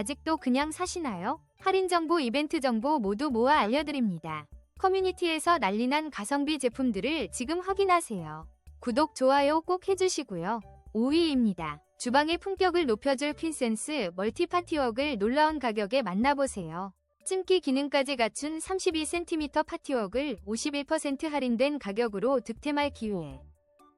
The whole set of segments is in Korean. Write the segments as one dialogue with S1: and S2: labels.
S1: 아직도 그냥 사시나요? 할인 정보, 이벤트 정보 모두 모아 알려드립니다. 커뮤니티에서 난리난 가성비 제품들을 지금 확인하세요. 구독, 좋아요 꼭 해주시고요. 5위입니다. 주방의 품격을 높여줄 퀸센스 멀티파티웍을 놀라운 가격에 만나보세요. 찜기 기능까지 갖춘 32cm 파티웍을 51% 할인된 가격으로 득템할 기회.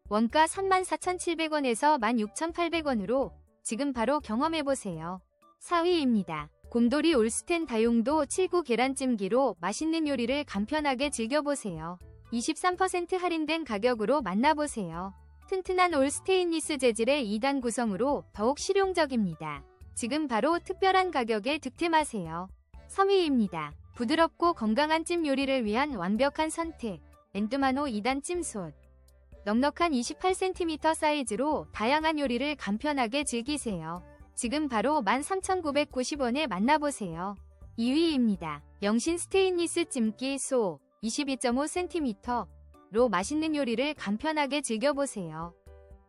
S1: 원가 34,700원에서 16,800원으로 지금 바로 경험해보세요. 4위입니다. 곰돌이 올스텐 다용도 79 계란찜기로 맛있는 요리를 간편하게 즐겨보세요. 23% 할인된 가격으로 만나보세요. 튼튼한 올 스테인리스 재질의 2단 구성으로 더욱 실용적입니다. 지금 바로 특별한 가격에 득템하세요. 3위입니다. 부드럽고 건강한 찜 요리를 위한 완벽한 선택. 엔드마노 2단 찜솥. 넉넉한 28cm 사이즈로 다양한 요리를 간편하게 즐기세요. 지금 바로 13,990원에 만나보세요. 2위입니다. 영신 스테인리스 찜기 소 22.5cm로 맛있는 요리를 간편하게 즐겨보세요.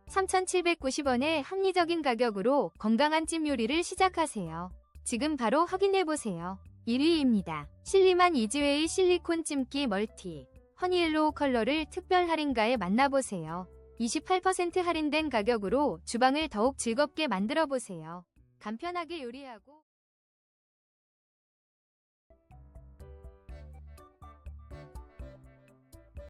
S1: 3,790원의 합리적인 가격으로 건강한 찜 요리를 시작하세요. 지금 바로 확인해보세요. 1위입니다. 실리만 이지웨이 실리콘 찜기 멀티 허니옐로우 컬러를 특별 할인가에 만나보세요. 28% 할인된 가격으로 주방을 더욱 즐겁게 만들어 보세요. 간편하게 요리하고